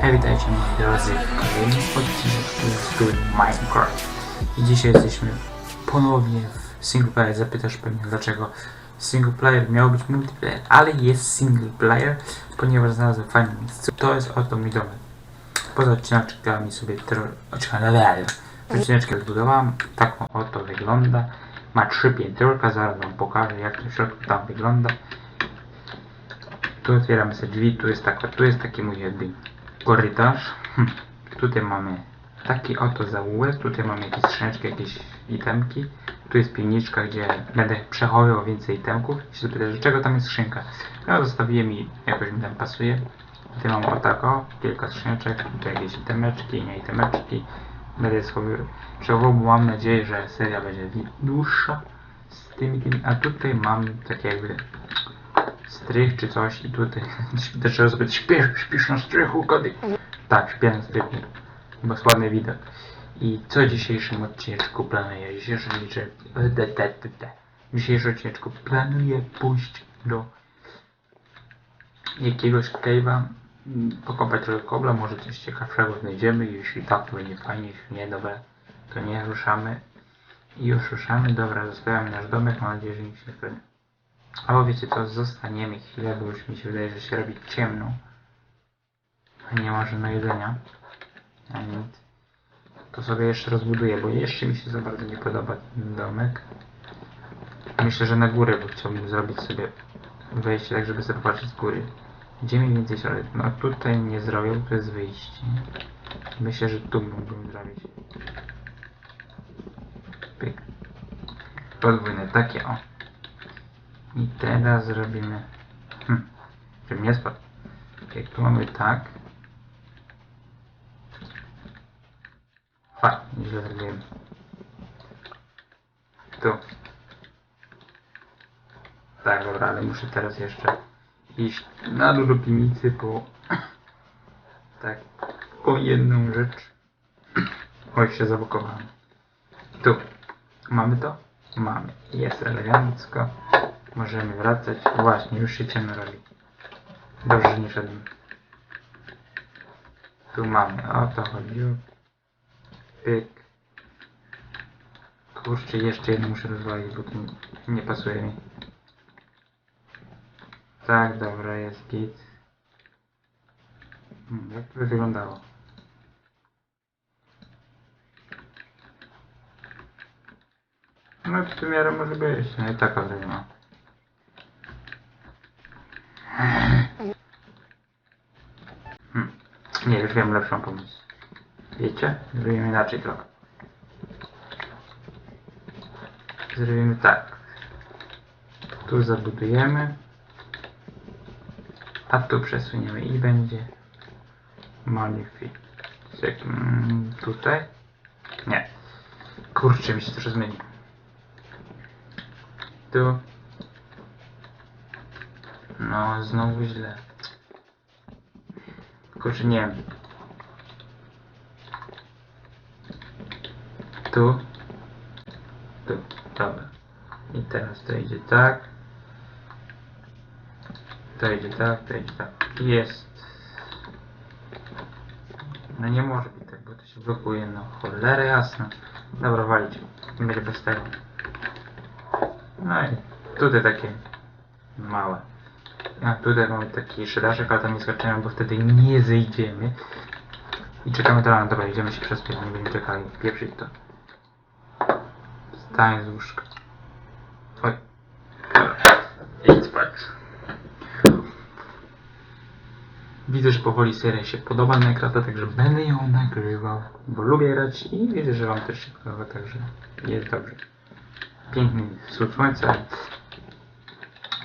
Hej, witajcie moi drodzy w kolejnym odcinku z gry Minecraft. I dzisiaj jesteśmy ponownie w single player. Zapytasz pewnie dlaczego single player miał być multiplayer, ale jest single player, ponieważ znalazłem fajne miejsce. To jest oto mój domek. Poza odcineczkami sobie odcineczkę zbudowałam. Tak on oto wygląda. Ma trzy piętrolka, zaraz wam pokażę jak to w środku tam wygląda. Tu otwieramy sobie drzwi, tu jest, taka, tu jest taki mój jakby korytarz. Hm. Tutaj mamy taki oto zaułek, tutaj mamy jakieś skrzyneczki, jakieś itemki. Tu jest piwniczka, gdzie będę przechowywał więcej itemków. I się zapytasz, dlaczego tam jest skrzynka? No zostawiłem i jakoś mi tam pasuje. Tutaj mam o tak o, kilka skrzyneczek, tutaj jakieś itemeczki, nie itemeczki. Będę przechowywał, bo mam nadzieję, że seria będzie dłuższa z tymi, tymi. A tutaj mam takie jakby strych czy coś i tutaj trzeba sobie śpiesz, śpisz na strychu, kody. Tak, śpię na strychu, bo słabny widok. I co w dzisiejszym odcineczku planuję? Odcineczku, w dzisiejszym odcineczku planuję pójść do jakiegoś cave'a, mm, pokopać trochę kobla, może coś ciekawszego znajdziemy. Jeśli tak, to będzie fajnie, jeśli nie, dobra, to nie ruszamy. I już ruszamy, dobra, zostawiamy nasz domek, mam nadzieję, że nic nie wtedy. Albo wiecie co, zostaniemy chwilę, bo już mi się wydaje, że się robi ciemno. Nie ma żadnego jedzenia. A nic. To sobie jeszcze rozbuduję, bo jeszcze mi się za bardzo nie podoba ten domek. Myślę, że na górę, bo chciałbym zrobić sobie wejście, tak żeby sobie patrzeć z góry. Gdzie mniej więcej środek? No tutaj nie zrobię, to jest wyjście. Myślę, że tu mógłbym zrobić. Pyk. Podwójne, takie o. I teraz zrobimy. Hm, żeby nie spadł. Jak tu mamy tak. Fajnie, źle zrobiłem. Tu. Tak, dobra, ale muszę teraz jeszcze iść na dół do piwnicy po tak, po jedną rzecz. Oj, się zablokowałem. Tu. Mamy to? Mamy. Jest elegancko. Możemy wracać. Właśnie, już się ciemno robi. Dobrze, że nie szedłem. Tu mamy. O to chodziło. Pyk. Kurczę, jeszcze jedno muszę rozwalić, bo to nie- nie pasuje mi. Tak, dobra, jest git. Hmm, jak to wyglądało? No w tym miarę może być, no i taka zrobiona. Hmm. Już wiem lepszą pomysł. Wiecie? Zrobimy inaczej trochę. Zrobimy tak. Tu zabudujemy. A tu przesuniemy i będzie Magnific. Mm, tutaj? Nie. Kurczę, mi się to zmieni. Tu. No, znowu źle. Kurczę, nie wiem. Tu. Tu. Dobra. I teraz to idzie tak. To idzie tak, to idzie tak. Jest. No nie może być tak, bo to się blokuje. No cholera jasna. Dobra, walić. Nie bez tego. No i tutaj takie małe. A tutaj mamy taki szydaszek, ale tam nie skaczemy, bo wtedy nie zejdziemy. I czekamy to rano. Dobra, idziemy się przespieć, nie będziemy czekali. Pieprzyć to. Wstań z łóżka. Oj. Dobra. Idź spać. Widzę, że powoli seria się podoba Minecrafta, także będę ją nagrywał, bo lubię grać i widzę, że wam też się podoba, także jest dobrze. Piękny wschód słońca.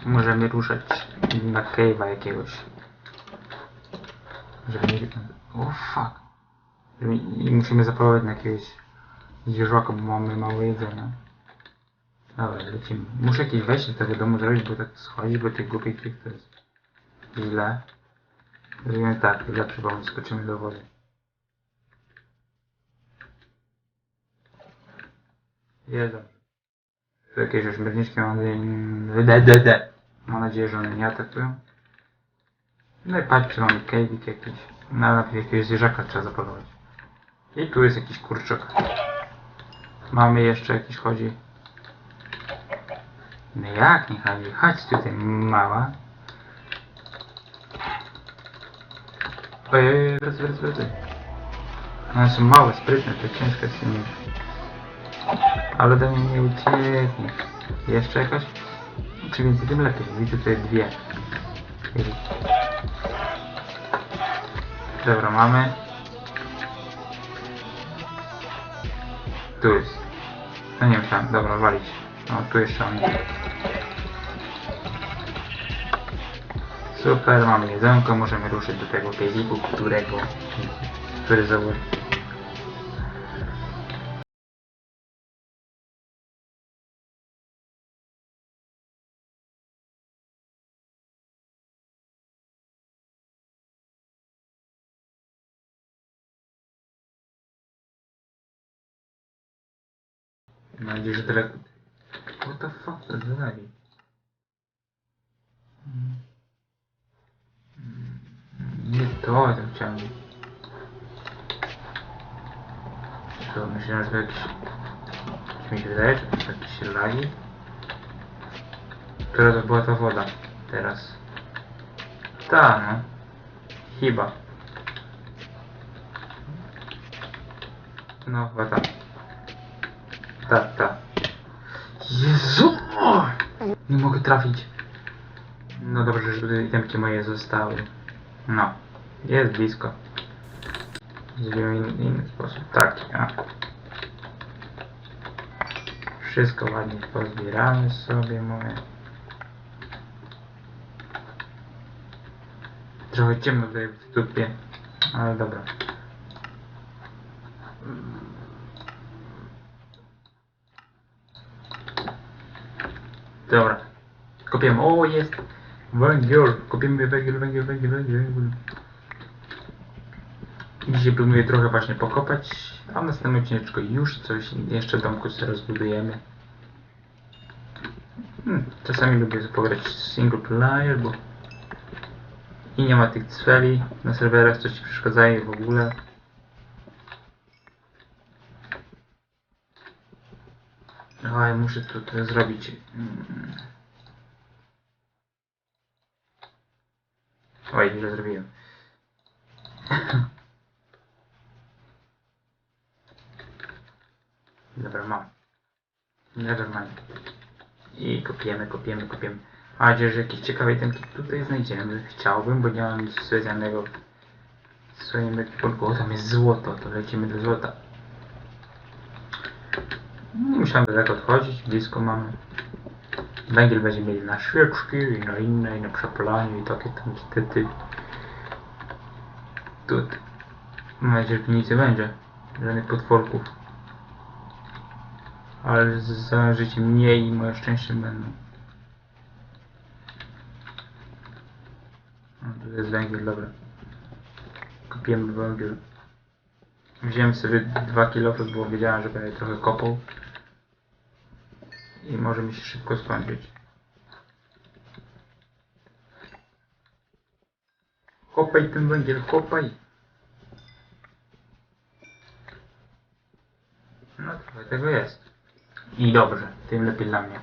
Możemy ruszać na cave'a jakiegoś. Żeby nie... O fuck. Żeby... I musimy zapolować na jakiegoś zwierzaka, bo mamy mało jedzenia. Dobra, lecimy. Muszę jakieś wejście do tego domu zrobić, bo tak schodzi, bo tych głupich tych to jest źle. Zrobimy tak, lepszy pomysł, skoczymy do wody. Tu Jakieś ośmiorniczki mam nadzieję... Mam nadzieję, że one nie atakują. No i patrzcie, mamy kejwik jakiś. Najpierw jakiegoś zwierzaka trzeba zapolować. I tu jest jakiś kurczak. Mamy jeszcze jakiś chodzi. No jak nie chodzi? Chodź tutaj, mała. Ojej, wracaj, wracaj, wracaj. One są małe, sprytne, to ciężko jest nimi. Ale do mnie nie ucieknie. Jeszcze jakaś? Czy więcej, tym lepiej. Widzę tutaj dwie. Dobra, mamy. Tu jest. No nie myślałem, dobra, walić. No, tu jeszcze on. Super, mamy jedzonko, możemy ruszyć do tego kejziku, którego, który założy. Mam nadzieję, że tyle... What the fuck, to zadali? Mm. Mm, Nie to, ja chciałem... Co, myślałem, że to jakiś... Czy mi się wydaje, że to jakieś lagi? Która to była ta woda? Teraz. Ta, no. Chyba. No, chyba ta. Ta, ta. Jezu! O! Nie mogę trafić. No dobrze, że tutaj itemki moje zostały. No. Jest blisko. Zrobimy inny, inny sposób. Tak, a. Wszystko ładnie pozbieramy sobie moje. Trochę ciemno tutaj w dupie, ale dobra. Dobra. Kopiemy. O, jest! Węgiel! Kopiemy węgiel, węgiel, węgiel, węgiel. Dzisiaj planuję trochę właśnie pokopać, a w następnym odcineczku już coś jeszcze w domku sobie rozbudujemy. Hmm, czasami lubię pograć single player, bo i nie ma tych cfeli na serwerach, co ci przeszkadzają w ogóle. No, ja muszę to, to zrobić. Mm. Oj, źle zrobiłem. Dobra, mam. Nevermind. I kopiemy, kopiemy, kopiemy. Mam nadzieję, że jakieś ciekawe itemki tutaj znajdziemy. Chciałbym, bo nie mam nic specjalnego w swoim ekwipunku. O, tam jest złoto, to lecimy do złota. Nie musiałem daleko odchodzić, blisko mamy. Węgiel będziemy mieli na świeczki i na inne, i na przepalanie i takie tam niestety. Tutaj. Mam nadzieję, że tu nic nie będzie. Żadnych potworków. Ale za życie mnie i moje szczęście będą. O, tu jest węgiel, dobra. Kupiłem węgiel. Wziąłem sobie 2 kilo, bo wiedziałem, że będę trochę kopał. I może mi się szybko skończyć. Kopaj ten węgiel, kopaj! No trochę tego jest. I dobrze, tym lepiej dla mnie.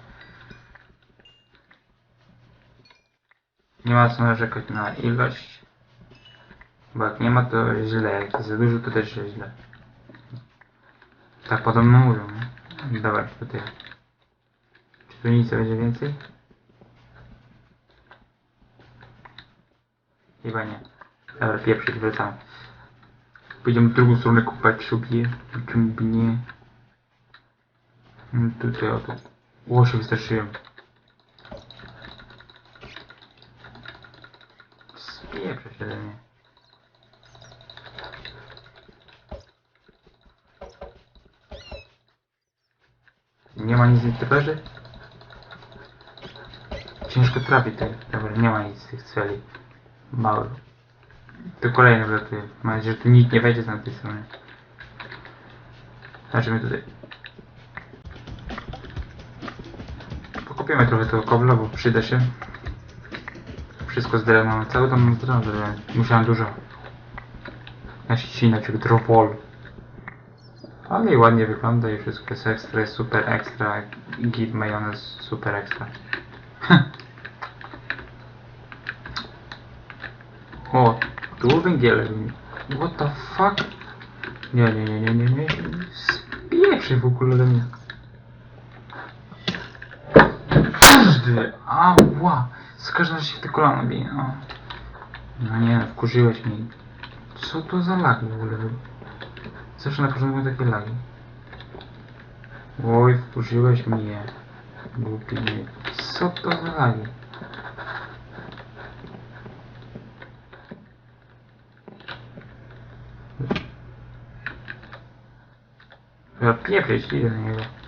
Nie ma co narzekać na ilość. Bo jak nie ma to źle, jak za dużo to też jest źle. Tak podobno mówią? Dobra, tutaj. Tu nic będzie więcej? Chyba nie. Dobra, pieprzyć, wracamy. Pójdziemy w drugą stronę kupać sobie. Czym by nie. Mm, Tutaj oto. Ło, się wystraszyłem. Spieprze się do mnie. Nie ma nic w teperze? Ciężko trafić tutaj. Dobra, nie ma nic z tych celi. Mały. To kolejny wlatuje. Mam nadzieję, że tu nikt nie wejdzie na tej stronie. Zobaczymy tutaj. Pokopiemy trochę tego kobla, bo przyda się. wszystko z drewna, cały dom mam z drewna. Musiałem dużo naścinać jak drowol. Ale i ładnie wygląda i wszystko jest ekstra, super ekstra. Git majonez super ekstra. o, tu węgiel. What the fuck? Nie, nie, nie, nie, nie, nie. Spieprzy w ogóle do mnie. Każdy! Ała! Z każdym się w te kolana bije. No. no nie, wkurzyłeś mnie. Co to za lagi w ogóle? Zawsze na początku takie lagi. Oj, wkurzyłeś mnie. Głupi mnie. Co to za lagi? Ja pieprzeć, idę na niego.